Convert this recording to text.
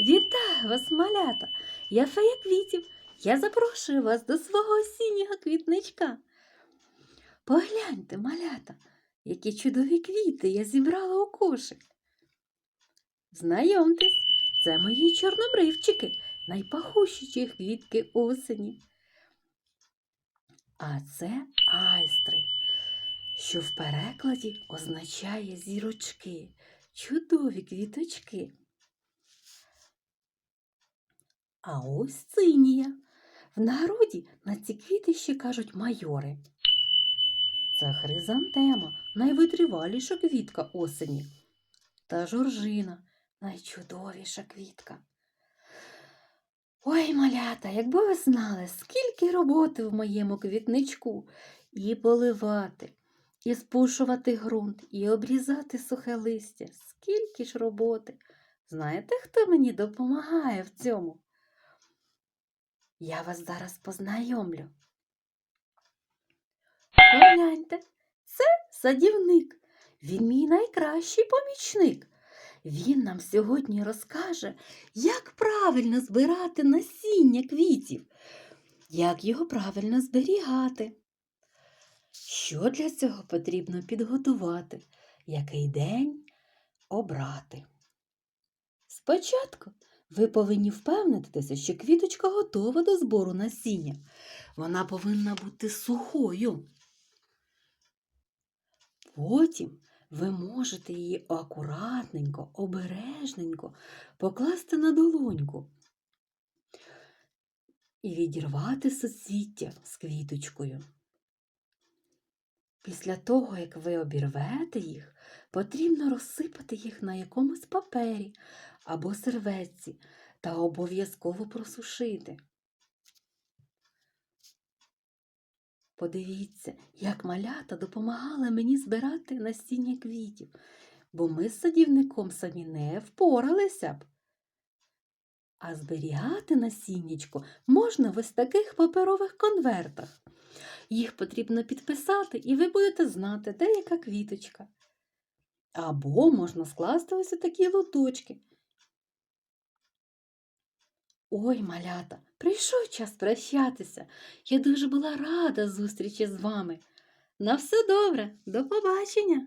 Вітаю вас, малята! Я фея квітів. Я запрошую вас до свого осіннього квітничка. Погляньте, малята, які чудові квіти я зібрала у кошик. Знайомтесь, це мої чорнобривчики, найпахущіші квітки осені. А це айстри, що в перекладі означає зірочки, чудові квіточки. А ось цинія. В народі на ці квіти ще кажуть майори. Це хризантема, найвитриваліша квітка осені. Та жоржина найчудовіша квітка. Ой, малята, якби ви знали, скільки роботи в моєму квітничку і поливати, і спушувати ґрунт, і обрізати сухе листя. Скільки ж роботи. Знаєте, хто мені допомагає в цьому? Я вас зараз познайомлю. Погляньте, це садівник. Він мій найкращий помічник. Він нам сьогодні розкаже, як правильно збирати насіння квітів, як його правильно зберігати. Що для цього потрібно підготувати, який день обрати. Спочатку ви повинні впевнитися, що квіточка готова до збору насіння. Вона повинна бути сухою. Потім ви можете її акуратненько, обережненько покласти на долоньку і відірвати соцвіття з квіточкою. Після того, як ви обірвете їх, потрібно розсипати їх на якомусь папері або серветці та обов'язково просушити. Подивіться, як малята допомагали мені збирати насіння квітів, бо ми з садівником самі не впоралися б. А зберігати насіннячко можна в ось таких паперових конвертах. Їх потрібно підписати, і ви будете знати, де яка квіточка. Або можна скласти ось такі лоточки. Ой, малята, прийшов час прощатися. Я дуже була рада зустрічі з вами. На все добре, до побачення!